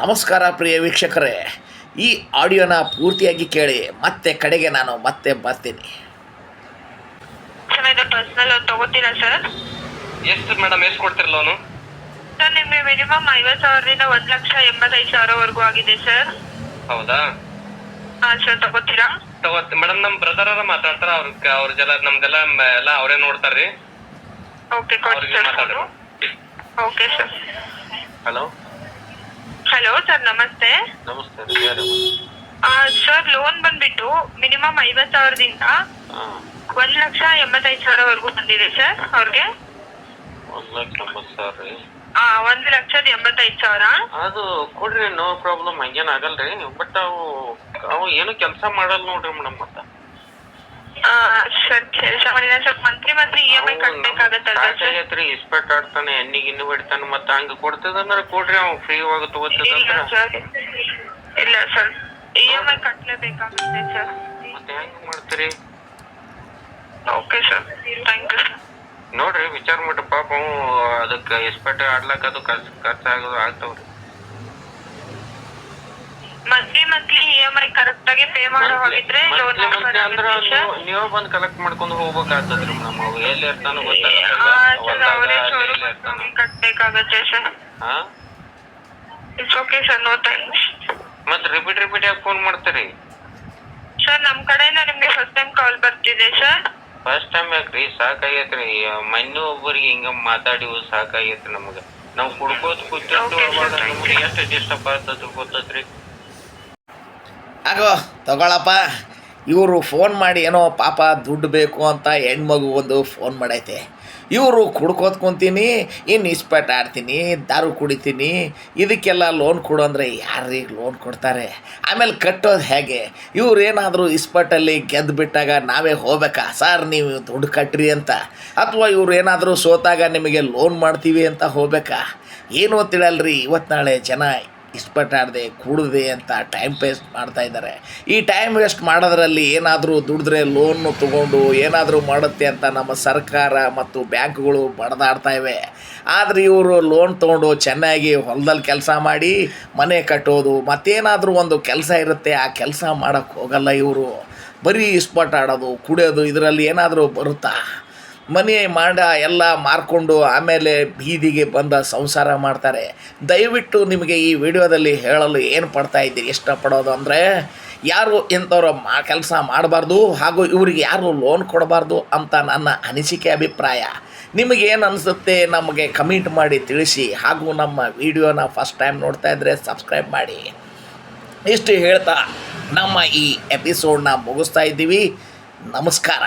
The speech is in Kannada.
ನಮಸ್ಕಾರ ಪ್ರಿಯ ವೀಕ್ಷಕರೇ. ಈ ಆಡಿಯೋನ ಪೂರ್ತಿಯಾಗಿ ಕೇಳಿ ಮತ್ತೆ ಕಡೆಗೆ ನಾನು ಮತ್ತೆ ಬರ್ತೀನಿ. ಸರ್ ಇದು ಪರ್ಸನಲ್ ಲೋನ್ ತಗೋತೀರಾ ಸರ್ ಎಷ್ಟು ಮೇಡಮ್ ಎಷ್ಟು ಕೊಡ್ತೀರಿ ಲೋನು ಸರ್ ನಿಮಗೆ ಮಿನಿಮಮ್ ಐವತ್ತು ಸಾವಿರದಿಂದ ಒಂದು ಲಕ್ಷ ಎಂಬತ್ತೈದು ಸಾವಿರವರೆಗೂ ಆಗಿದೆ ಸರ್ ಹೌದಾ? ಹಾಂ ಸರ್ ತಗೋತೀರಾ? ತಗೋತ್ ಮೇಡಮ್ ನಮ್ಮ ಬ್ರದರ್ ಮಾತಾಡ್ತಾರ ಅವ್ರ ಅವ್ರ ಜಲ ನಮ್ದೆಲ್ಲ ಮ- ಎಲ್ಲ ಅವರೇ ನೋಡ್ತಾರ್ರಿ ಓಕೆ ಕೊಡಿ ಅವ್ರಿಗೆ sir okay sir hello hello sir ನಮಸ್ತೆ. ನಮಸ್ತೆ ಯಾರು ಸರ್ ಲೋನ್ ಬಂದ್ಬಿಟ್ಟು ಮಿನಿಮಮ್ ಐವತ್ ಸಾವಿರದಿಂದ ಹಾಂ. ಒಂದು ಲಕ್ಷ ಎಂಬತ್ತೈದು ಸಾವಿರವರೆಗೂ ಬಂದಿದೆ ಸರ್ ಅವ್ರಿಗೆ. ಒಂದು ಲಕ್ಷ ಎಂಬತ್ತು ಸಾವಿರ ರೀ. ಹಾಂ ಒಂದು ಲಕ್ಷದ ಎಂಬತ್ತೈದು ಸಾವಿರ. ಅದು ಕೊಡ್ರಿ ನೋ ಪ್ರಾಬ್ಲಮ್ ಹಂಗೇನು ಆಗಲ್ರಿ. ಬಟ್ ಅವು ಅವು ಏನು ಕೆಲಸ ಮಾಡಲ್ಲ ನೋಡ್ರಿ ಮೇಡಮ್ ಮತ್ತೆ. ಸರ್ ಕೆಲಸ ಮಾಡಿಲ್ಲ sir. Monthly monthly E M I ಕಟ್ಟಬೇಕಾಗತ್ತಲ್ವಾ sir? ಸಾಕಾಗೈತ್ರಿ ಇಸ್ಪೆಟ್ ಆಡ್ತಾನೆ ಎಣ್ಣೆಗೆ ಇನ್ನು ಬಿಡ್ತಾನೆ ಮತ್ತೆ ಹಂಗೆ ಕೊಡ್ತದಂದ್ರೆ ಕೊಡ್ರಿ ಅವ್ ಫ್ರೀ ಒಳಗೆ ಇಲ್ಲ ತಗೋತದಂದ್ರೆ ಸರ್. ಇಲ್ಲ ಸರ್. ಇ ಎಂ ಐ ಕಟ್ಟಲೇಬೇಕಾಗುತ್ತೆ ಸರ್. ಮತ್ತೆ ಹೆಂಗೆ ಮಾಡ್ತೀರಿ? Okay sir. Thank you sir. ನೋಡ್ರಿ ವಿಚಾರ ಮಾಡಿ ಪಾಪ ಅದಕ್ಕೆ ಇಸ್ಪೆಟ್ ಆಡ್ಲಕ್ಕ ಅದು ಖರ್ಚು ಖರ್ಚಾಗೋದು ಆಗ್ತಾವ್ರಿ. Monthly monthly E M I correct ಆಗಿ ಪೇ ಮಾಡೋ ಹಾಗಿದ್ರೆ ಲೋನ್ ನಂಬರ್ ಅಂದ್ರ ನೀವು ಬಂದ್ ಕಲೆಕ್ಟ್ ಮಾಡ್ಕೊಂಡು ಹೋಗ್ಬೇಕಾಗ್ತದ್ರಿ ಮೇಡಮ್ ಅವು ಎಲ್ಲಿ ಇರ್ತಾನೋ ಗೊತ್ತಾಗಲ್ಲ. ಅವರೇ ಶೋರೂಮ್ ಇರ್ತಾನ. ಸರ್. ಹಾ? It's okay sir no thanks ಮತ್ತೆ ರಿಪೀಟ್ ರಿಪೀಟ್ ಯಾಕೆ ಫೋನ್ ಮಾಡ್ತೀರಿ? ಸರ್ ನಮ್ಮ ಕಡೆಯಿಂದ ನಿಮಗೆ ಫಸ್ಟ್ ಟೈಮ್ ಕಾಲ್ ಬರ್ತಿದೆ ಸರ್ ಫಸ್ಟ್ ಟೈಮ್ ಯಾಕ್ರಿ? ಸಾಕಾಗೈತ್ರಿ. ಮೊನ್ನೆ ಒಬ್ಬರಿಗೆ ಹಿಂಗ ಮಾತಾಡಿ ಸಾಕಾಗೈತ್ರಿ ನಮಗೆ. ನಾವು ಕುಡ್ಕೋತ ಕೂತಿರ್ತೀವಿ ಅವಾಗ ನಮಗೆ ಎಷ್ಟು ಡಿಸ್ಟರ್ಬ್ ಆಗ್ತದ ಗೊತ್ತೈತ್ರಿ ಆಗೋ, ತಗೊಳಪ್ಪ. ಇವರು ಫೋನ್ ಮಾಡಿ ಏನೋ ಪಾಪ ದುಡ್ಡು ಬೇಕು ಅಂತ ಹೆಣ್ಮಗು ಒಂದು ಫೋನ್ ಮಾಡೈತೆ. ಇವರು ಕುಡ್ಕೋತ ಕುಂತೀನಿ ಇನ್ನು ಇಸ್ಪೆಟ್ ಆಡ್ತೀನಿ, ದಾರು ಕುಡಿತೀನಿ, ಇದಕ್ಕೆಲ್ಲ ಲೋನ್ ಕೊಡು ಅಂದರೆ ಯಾರಿಗೆ ಲೋನ್ ಕೊಡ್ತಾರೆ? ಆಮೇಲೆ ಕಟ್ಟೋದು ಹೇಗೆ? ಇವರೇನಾದರೂ ಇಸ್ಪೆಟಲ್ಲಿ ಗೆದ್ದು ಬಿಟ್ಟಾಗ ನಾವೇ ಹೋಗ್ಬೇಕಾ? ಸರ್ ನೀವು ದುಡ್ಡು ಕಟ್ಟ್ರಿ ಅಂತ. ಅಥವಾ ಇವ್ರು ಏನಾದರೂ ಸೋತಾಗ ನಿಮಗೆ ಲೋನ್ ಮಾಡ್ತೀವಿ ಅಂತ ಹೋಗ್ಬೇಕಾ? ಏನು ತಿಳಲ್ರಿ ಇವತ್ತು ನಾಳೆ ಜನ ಇಸ್ಪಟ್ಟಾಡದೆ ಕೂಡದೆ ಅಂತ ಟೈಮ್ ವೇಸ್ಟ್ ಮಾಡ್ತಾ ಇದ್ದಾರೆ. ಈ ಟೈಮ್ ವೇಸ್ಟ್ ಮಾಡೋದ್ರಲ್ಲಿ ಏನಾದರೂ ದುಡಿದ್ರೆ ಲೋನ್ನು ತೊಗೊಂಡು ಏನಾದರೂ ಮಾಡುತ್ತೆ ಅಂತ ನಮ್ಮ ಸರ್ಕಾರ ಮತ್ತು ಬ್ಯಾಂಕ್ಗಳು ಬಡದಾಡ್ತಾ ಇವೆ. ಆದರೆ ಇವರು ಲೋನ್ ತೊಗೊಂಡು ಚೆನ್ನಾಗಿ ಹೊಲದಲ್ಲಿ ಕೆಲಸ ಮಾಡಿ ಮನೆ ಕಟ್ಟೋದು, ಮತ್ತೇನಾದರೂ ಒಂದು ಕೆಲಸ ಇರುತ್ತೆ, ಆ ಕೆಲಸ ಮಾಡೋಕ್ಕೆ ಹೋಗಲ್ಲ ಇವರು. ಬರೀ ಇಸ್ಪಟ್ ಆಡೋದು ಕುಡಿಯೋದು, ಇದರಲ್ಲಿ ಏನಾದರೂ ಬರುತ್ತಾ? ಮನೆ ಮಾಡ ಎಲ್ಲ ಮಾರ್ಕೊಂಡು ಆಮೇಲೆ ಬೀದಿಗೆ ಬಂದ ಸಂಸಾರ ಮಾಡ್ತಾರೆ. ದಯವಿಟ್ಟು ನಿಮಗೆ ಈ ವಿಡಿಯೋದಲ್ಲಿ ಹೇಳಲು ಏನು ಪಡ್ತಾ ಇದ್ದೀರಿ? ಇಷ್ಟಪಡೋದು ಅಂದರೆ ಯಾರು ಇಂಥವ್ರು ಮಾ ಕೆಲಸ ಮಾಡಬಾರ್ದು ಹಾಗೂ ಇವರಿಗೆ ಯಾರು ಲೋನ್ ಕೊಡಬಾರ್ದು ಅಂತ ನನ್ನ ಅನಿಸಿಕೆ ಅಭಿಪ್ರಾಯ. ನಿಮಗೇನು ಅನಿಸುತ್ತೆ ನಮಗೆ ಕಮೆಂಟ್ ಮಾಡಿ ತಿಳಿಸಿ ಹಾಗೂ ನಮ್ಮ ವಿಡಿಯೋನ ಫಸ್ಟ್ ಟೈಮ್ ನೋಡ್ತಾ ಇದ್ದರೆ ಸಬ್ಸ್ಕ್ರೈಬ್ ಮಾಡಿ. ಇಷ್ಟು ಹೇಳ್ತಾ ನಮ್ಮ ಈ ಎಪಿಸೋಡ್ನ ಮುಗಿಸ್ತಾ ಇದ್ದೀವಿ. ನಮಸ್ಕಾರ.